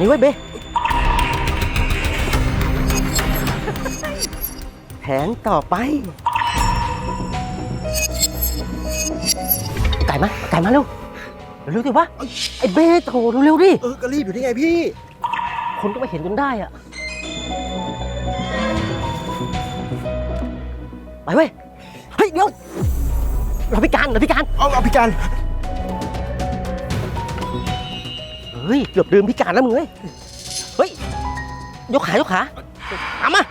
นนี้ไว้ยเบแผนต่อไป ไก่มา ไก่มาเร็วเร็วๆสิวะไอ้เบโถเร็วๆดิ เออก็รีบอยู่ที่ไงพี่ คนก็มาเห็นจนได้อะไปเว้ย เฮ้ย เดี๋ยวเราพิการเราพิการ เอาเอาพี่การ เฮ้ย เกือบลืมพิการแล้วมึงเฮ้ยเฮ้ย ยกขายกขาเอามา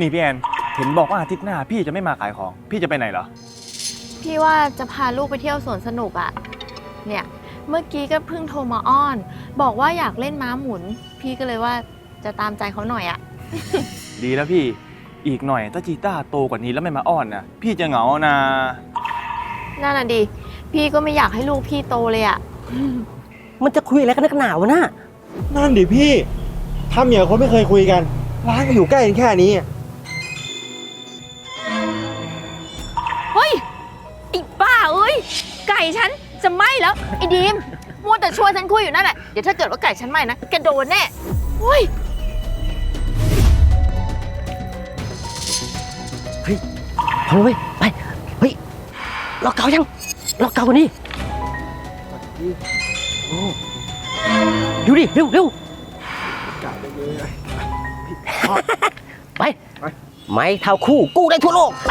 นี่พี่แอน เห็นบอกว่าอาทิตย์หน้า พี่จะไม่มาขายของ พี่จะไปไหนเหรอ พี่ว่าจะพาลูกไปเที่ยวสวนสนุกอะเนี่ย เมื่อกี้ก็เพิ่งโทรมาอ้อน บอกว่าอยากเล่นม้าหมุน พี่ก็เลยว่าจะตามใจเขาหน่อยอะดีแล้วพี่ อีกหน่อยถ้าจีต้าโตกว่านี้แล้วไม่มาอ้อนนะพี่จะเหงานะ นั่นน่ะดิ พี่ก็ไม่อยากให้ลูกพี่โตเลยอะมันจะคุยอะไรกันนักหนาวะน่ะนั่นดิพี่ทำอย่างคนไม่เคยคุยกันร้านก็อยู่ใกล้กันแค่นี้ เฮ้ยไอ้บ้าเอ้ย ไก่ฉันจะไหม้แล้วไอ้ดีม มัวแต่ชวนฉันคุยอยู่นั่นแหละ เดี๋ยวถ้าเกิดว่าไก่ฉันไหม้นะ แกโดนแน่เฮ้ยพอแล้วเว้ยไป เฮ้ยล็อกเกายังล็อกเกากันนี่โอ้ดูดิ เร็วเร็วไปไป ไม้เท้าคู่กู้ได้ทั่วโลก ไป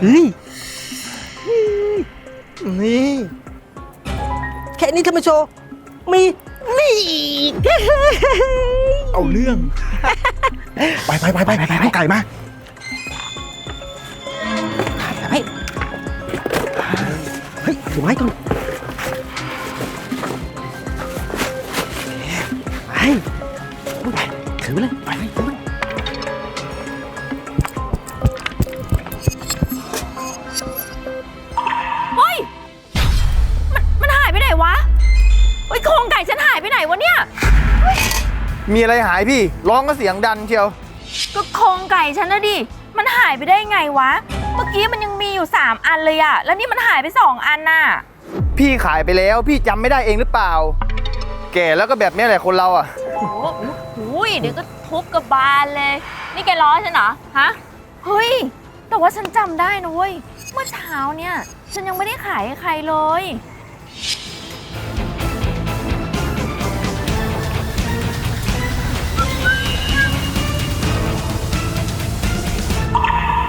เฮ้ยนี่แค่นี้ทำไมโชว์มีนี่อีกเอาเรื่อง ไปไปไปไปไปเอาไก่มาไปเฮ้ยถือไม้ก่อน มีอะไรหายพี่ ร้องก็เสียงดันเชียว ก็โครงไก่ฉันนะดิ มันหายไปได้ไงวะ เมื่อกี้มันยังมีอยู่ 3 อันเลยอะแล้วนี่มันหายไป 2 อันน่ะ พี่ขายไปแล้วพี่จำไม่ได้เองหรือเปล่า แก่แล้วก็แบบนี้แหละคนเราอะ โอ้โหหุยเดี๋ยวก็ทุบกระบาลเลย นี่แกล้อฉันเหรอ ฮะ เฮ้ย แต่ว่าฉันจำได้นะเว้ย เมื่อเช้าเนี่ย ฉันยังไม่ได้ขายให้ใครเลย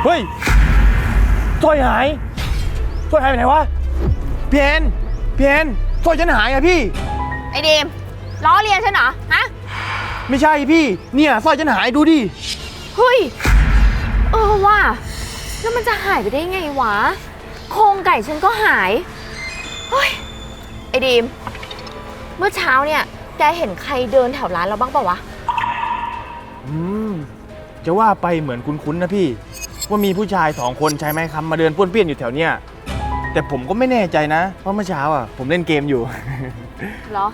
เฮ้ยสร้อยหายสร้อยหายไปไหนวะพี่แอนพี่แอนสร้อยฉันหายอะพี่ ไอ้เดมล้อเลียนฉันเหรอ ฮะ ไม่ใช่พี่ เนี่ยสร้อยฉันหายดูดิ เฮ้ย เออว่ะแล้วมันจะหายไปได้ไงวะ โครงไก่ฉันก็หาย เฮ้ย ไอ้ดีม เมื่อเช้าเนี่ย แกเห็นใครเดินแถวร้านเราบ้างเปล่าวะ อืม จะว่าไปเหมือนคุ้นๆนะพี่ ว่ามีผู้ชายสองคนใช้ไม้คำมาเดินป้วนเปี้ยนอยู่แถวเนี้ยแต่ผมก็ไม่แน่ใจนะ เพราะเมื่อเช้าอะผมเล่นเกมอยู่ เหรอ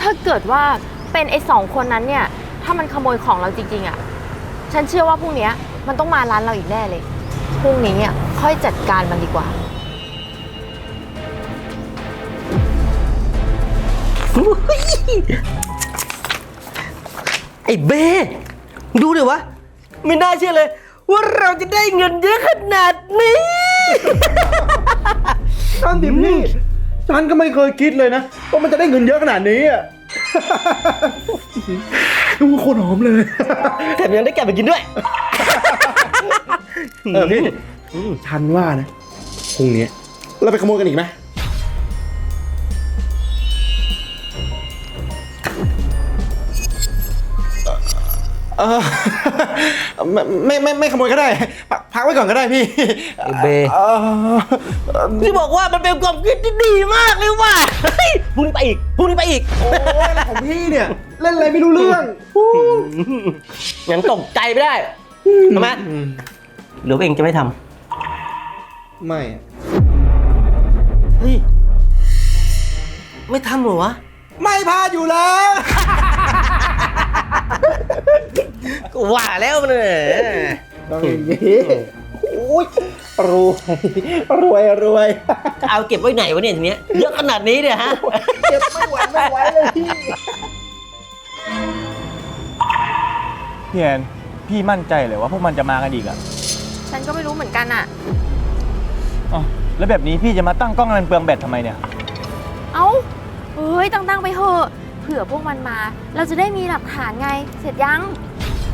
ถ้าเกิดว่าเป็นไอ้สองคนนั้นเนี่ย ถ้ามันขโมยของเราจริงๆอะ ฉันเชื่อว่าพรุ่งเนี้ยมันต้องมาร้านเราอีกแน่เลย พรุ่งนี้เนี่ยค่อยจัดการมันดีกว่า อุ๊ยไอ้เบ้ดูดิวะ ไม่น่าเชื่อเลย ว่าเราจะได้เงินเยอะขนาดนี้นั่นดิพี่ฉันก็ไม่เคยคิดเลยนะว่ามันจะได้เงินเยอะขนาดนี้อะ ดูโคนหอมเลย แถมยังได้แกะไปกินด้วย เออพี่ฉันว่านะพรุ่งนี้เราไปขโมยกันอีกไหม เออไม่ไม่ไม่ไม่ขโมยก็ได้ พักพักไว้ก่อนก็ได้พี่ไอ้เบเออที่บอกว่ามันเป็นความคิดที่ดีมากเลยว่ะเฮ้ยพรุ่งนี้ไปอีกพรุ่งนี้ไปอีก โอ้ยอะไรของพี่เนี่ย เล่นอะไรไม่รู้เรื่องยังตกใจไม่ได้ทำไมหรือว่าเองจะไม่ทไม่ำเฮ้ยไม่ทำเหรอวะ ไม่พลาดอยู่แล้ว ก็ว่าแล้วมันเนี่ยต้องอย่างนี้โอ้ยรวยรวยรวยจะเอาเก็บไว้ไหนวะเนี่ยทีเนี้ยเยอะขนาดนี้เนี่ยฮะเก็บไม่ไหวไม่ไหวเลยพี่พี่แอนพี่มั่นใจเลยว่าพวกมันจะมากันอีกอะฉันก็ไม่รู้เหมือนกันอะอ๋อแล้วแบบนี้พี่จะมาตั้งกล้องนันเปลืองแบตทำไมเนี่ย เอ้าเฮ้ยตั้งๆไปเถอะเผื่อพวกมันมา เราจะได้มีหลักฐานไงเสร็จยัง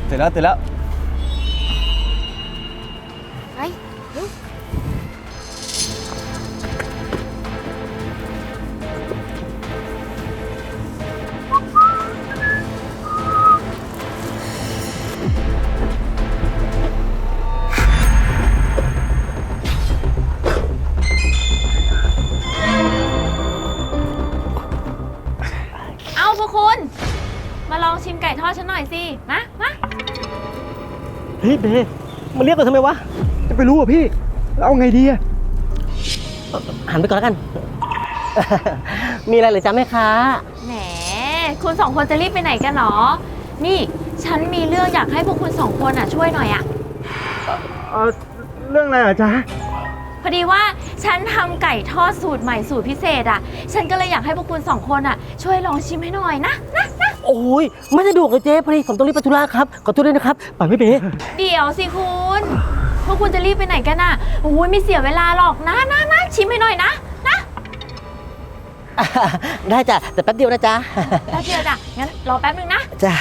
เสร็จแล้วเสร็จแล้วไปเร็วเอาพวกคุณ มาลองชิมไก่ทอดฉันหน่อยสิ มา มา เฮ้ยเบมันเรียกเราทำไมวะ จะไปรู้อะพี่แล้วเอาไงดีอะหันไปก่อนแล้วกัน มีอะไรเหรือจ๊ะแม่ค้า แหม คุณสองคนจะรีบไปไหนกันหรอ นี่ฉันมีเรื่องอยากให้พวกคุณสองคนอะช่วยหน่อยอะ เออเรื่องอะไรอะจ๊ะ พอดีว่าฉันทำไก่ทอดสูตรใหม่สูตรพิเศษอะ ฉันก็เลยอยากให้พวกคุณสองคนอะ ช่วยลองชิมให้หน่อยนะนะนะโอ้ยไม่สะดวกเลยเจ๊พอดีผมต้องรีบไปธุระครับขอโทษด้วยนะครับปล่อยไม่เบเดี๋ยวสิคุณ พวกคุณจะรีบไปไหนกันอะโอ้ยไม่เสียเวลาหรอกนะนะนะชิมให้หน่อยนะนะได้จ้ะแต่แป๊บเดียวนะจ๊ะแป๊บเดียวจ้ะงั้นรอแป๊บนึงนะ จ้า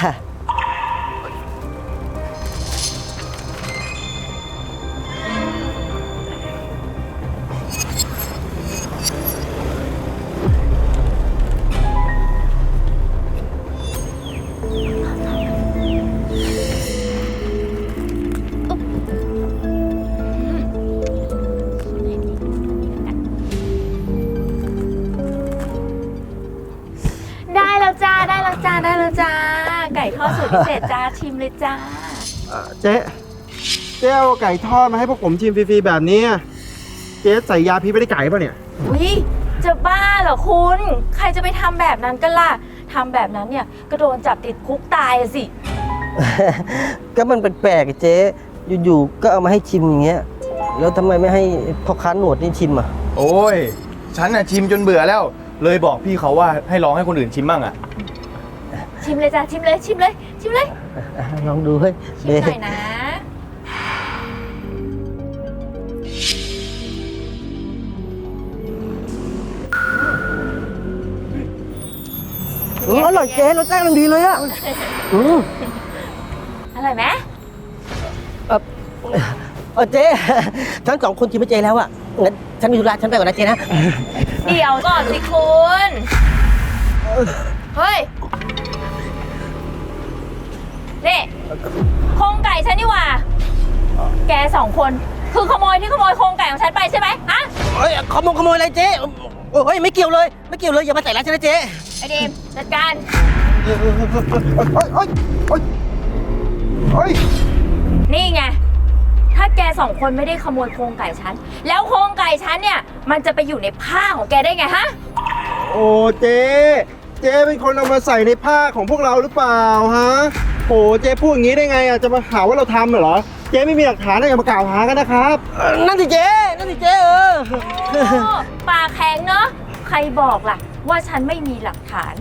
แล้วจ้าได้แล้วจ้าได้แล้วจ้า ไก่ทอดสูตรพิเศษจ้าชิมเลยจ้าเจ๊เจ๊เอาไก่ทอดมาให้พวกผมชิมฟรีๆแบบนี้อะเจ๊ใส่ยาพิษไม่ได้ไก่ป่ะเนี่ย อุ้ยจะบ้าเหรอคุณ ใครจะไปทำแบบนั้นกันล่ะทำแบบนั้นเนี่ยก็โดนจับติดคุกตายอะสิ ก็มันแปลกๆอะเจ๊อยู่ๆ ก็เอามาให้ชิมอย่างเงี้ย แล้วทำไมไม่ให้พ่อค้าหนวดนี่ชิมอะ โอ้ย ฉันน่ะชิมจนเบื่อแล้ว เลยบอกพี่เขาว่าให้ลองให้คนอื่นชิมบ้างอะ ชิมเลยจ้าชิมเลยชิมเลยชิมเลยอะลองดูเฮ้ยชิเบมหน่อยนะอืมอร่อยเจ๊รสชาติมันดีเลยอะอืมอร่อยไหม เออเออเจ๊ ฉันสองคนชิมไม่เจ๊แล้วอะงั้นฉันมีธุระฉันไปก่อนนะเจ๊นะ เดี๋ยวก่อนสิคุณ เฮ้ยนี่โครงไก่ฉันนี่หว่า แกสองคน คือขโมยที่ขโมยโครงไก่ของฉันไปใช่ไหมฮะเอ้ยขโมยขโมยอะไรเจ๊โอ้ยไม่เกี่ยวเลย ไม่เกี่ยวเลยอย่ามาใส่ร้ายฉันนะเจ๊ไอเดมจัดการโอ๊ยโอ๊ยโอ๊ย สองคนไม่ได้ขโมยโครงไก่ฉัน แล้วโครงไก่ฉันเนี่ย มันจะไปอยู่ในผ้าของแกได้ไงฮะ โอ้เจ๊เจ๊เป็นคนเอามาใส่ในผ้าของพวกเราหรือเปล่าฮะโอ้เจ๊พูดอย่างนี้ได้ไงอะจะมาหาว่าเราทำเหรอ เจ๊ไม่มีหลักฐานอะไรอย่ามากล่าวหากันนะครับเออนั่นสิเจ๊นั่นสิเจ๊เออโอ้ปากแข็งเนาะ ใครบอกล่ะ ว่าฉันไม่มีหลักฐาน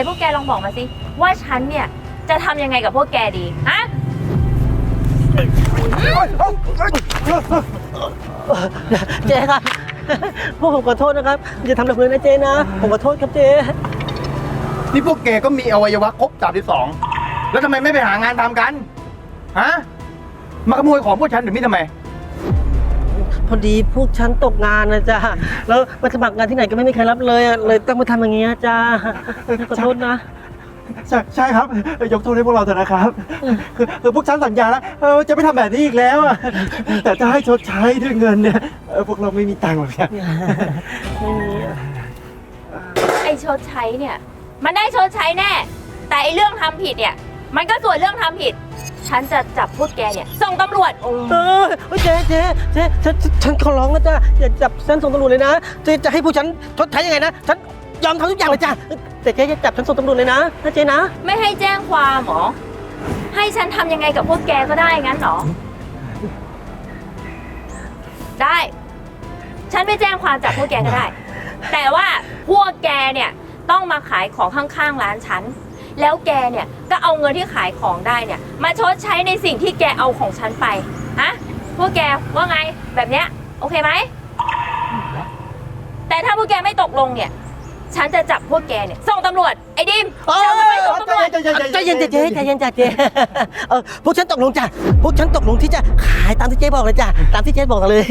นพวกแกลองบอกมาสิ ว่าฉันเนี่ย จะทำยังไงกับพวกแกดี ฮะ เจ๊ครับ พวกผมขอโทษนะครับอย่าทำแบบนี้นะเจ๊นะ ผมขอโทษครับเจ๊นี่พวกแกก็มีอวัยวะครบ32แล้วทำไมไม่ไปหางานทำกัน ฮะ มาขโมยของพวกฉันถึงนี่ทำไม พอดีพวกฉันตกงานนะจ๊ะแล้วมาสมัครงานที่ไหนก็ไม่มีใครรับเลยอะเลยต้องมาทำอย่างเงี้ยจ้าขอโทษนะ ใช่ใช่ครับ ยกโทษให้พวกเราเถอะนะครับคือคือพวกฉันสัญญาแล้วเออจะไม่ทำแบบนี้อีกแล้วอะแต่จะให้ชดใช้ด้วยเงินเนี่ยเออพวกเราไม่มีตังค์หรอกเนี่ยไม่มีอะไอ้ชดใช้เนี่ย มันได้ชดใช้แน่ แต่ไอ้เรื่องทำผิดเนี่ย มันก็ส่วนเรื่องทำผิด ฉันจะจับพวกแกเนี่ยส่งตำรวจเออเฮ้ยเจ๊เจ๊เจ๊ฉันฉันฉันขอร้องนะจ๊ะอย่าจับฉันส่งตำรวจเลยนะเจ๊จะให้พวกฉันชดใช้ยังไงนะ ฉันยอมทำทุกอย่างเลยจ้ะแต่เจ๊จะจับฉันส่งตำรวจเลยนะนะเจ๊นะไม่ให้แจ้งความเหรอ ให้ฉันทำยังไงกับพวกแกก็ได้งั้นเหรอ ได้ ฉันไม่แจ้งความจับพวกแกก็ได้ แต่ว่าพวกแกเนี่ยต้องมาขายของข้างๆร้านฉัน แล้วแกเนี่ยก็เอาเงินที่ขายของได้เนี่ยมาชดใช้ในสิ่งที่แกเอาของฉันไปฮะพวกแกว่าไงแบบเนี้ยโอเคไหม แต่ถ้าพวกแกไม่ตกลงเนี่ย ฉันจะจับพวกแกเนี่ยส่งตำรวจไอ้ดิมเออจับมันไปส่งตำรวจ ใจเย็นจ้ะเจ๊ใจเย็นจ้ะเจ๊เออพวกฉันตกลงจ้ะพวกฉันตกลงที่จะขายตามที่เจ๊บอกเลยจ้ะตามที่เจ๊บอกเลย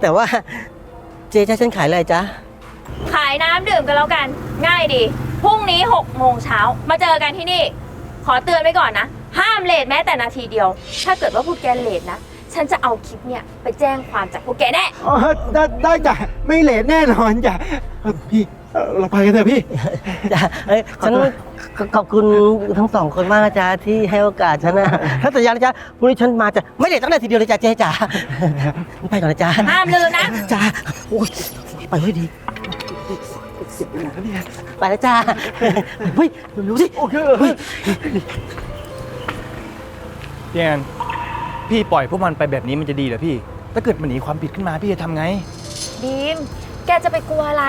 แต่ว่าเจ๊จะให้ฉันขายอะไรจ๊ะ ขายน้ำดื่มกันแล้วกัน ง่ายดี พรุ่งนี้6โมงเช้ามาเจอกันที่นี่ ขอเตือนไว้ก่อนนะ ห้ามเลทแม้แต่นาทีเดียว ถ้าเกิดว่าพวกแกเลทนะ ฉันจะเอาคลิปเนี่ยไปแจ้งความจากพวกแกแน่ อ๋อได้ได้จ้ะไม่เลทแน่นอนจ้ะเออพี่เออเราไปกันเถอะพี่ จ้ะเอ้ยฉันขอบคุณทั้งสองคนมากนะจ๊ะที่ให้โอกาสฉันนะถ้าสัญญานะจ๊ะพรุ่งนี้ฉันมาจะไม่เด็ดตั้งแต่ทีเดียวเลยจ้ะเจ๊จ๋าไปก่อนนะจ๊ะห้ามลืมนะ จ้าโอ้ยไปไว้ดี ไปแล้วจ้าเฮ้ยเร็วๆสิโอเคเฮ้ยพี่แอนพี่ปล่อยพวกมันไปแบบนี้มันจะดีเหรอพี่ ถ้าเกิดมันหนีความผิดขึ้นมาพี่จะทำไงดีม แกจะไปกลัวอะไร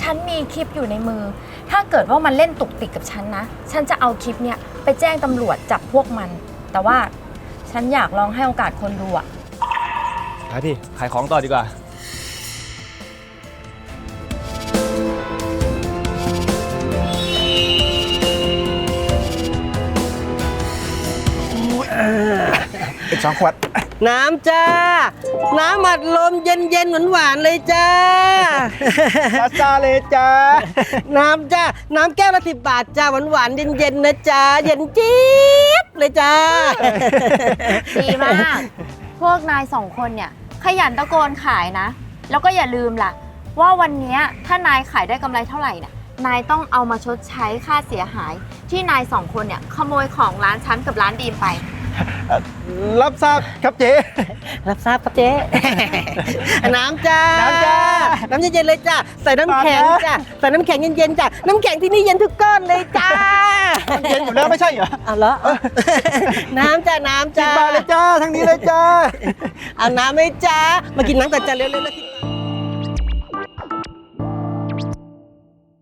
ฉันมีคลิปอยู่ในมือ ถ้าเกิดว่ามันเล่นตุกติกกับฉันนะ ฉันจะเอาคลิปเนี่ยไปแจ้งตำรวจจับพวกมัน แต่ว่าฉันอยากลองให้โอกาสคนดูอะ ไปพี่ ขายของต่อดีกว่า อีกสองขวด น้ำจ้า น้ำอัดลมเย็นๆหวานๆเลยจ้าอาซาเลยจ้า น้ำจ้า น้ำแก้วละสิบบาทจ้าหวานๆเย็นๆนะจ้า เย็นจี๊บเลยจ้า ดีมาก พวกนายสองคนเนี่ย ขยันตะโกนขายนะ แล้วก็อย่าลืมล่ะ ว่าวันเนี้ยถ้านายขายได้กำไรเท่าไหร่เนี่ยนายต้องเอามาชดใช้ค่าเสียหาย ที่นายสองคนเนี่ยขโมยของร้านฉันกับร้านดีมไป รับทราบครับเจ๊ รับทราบครับเจ๊ น้ำจ้า น้ำจ้าน้ำเย็นๆเลยจ้าใส่น้ำแข็งมานะ จ้าใส่น้ำแข็งเย็นๆจ้าน้ำแข็งที่นี่เย็นทุกก้อนเลยจ้าเย็นอยู่แล้วไม่ใช่เหรอเอาเหรอน้ำจ้าน้ำสิบจ้าบาทเลยจ้าทั้งนี้เลยจ้า เอาน้ำไหมจ้ามากินน้ำกันจ้าเร็วๆเลย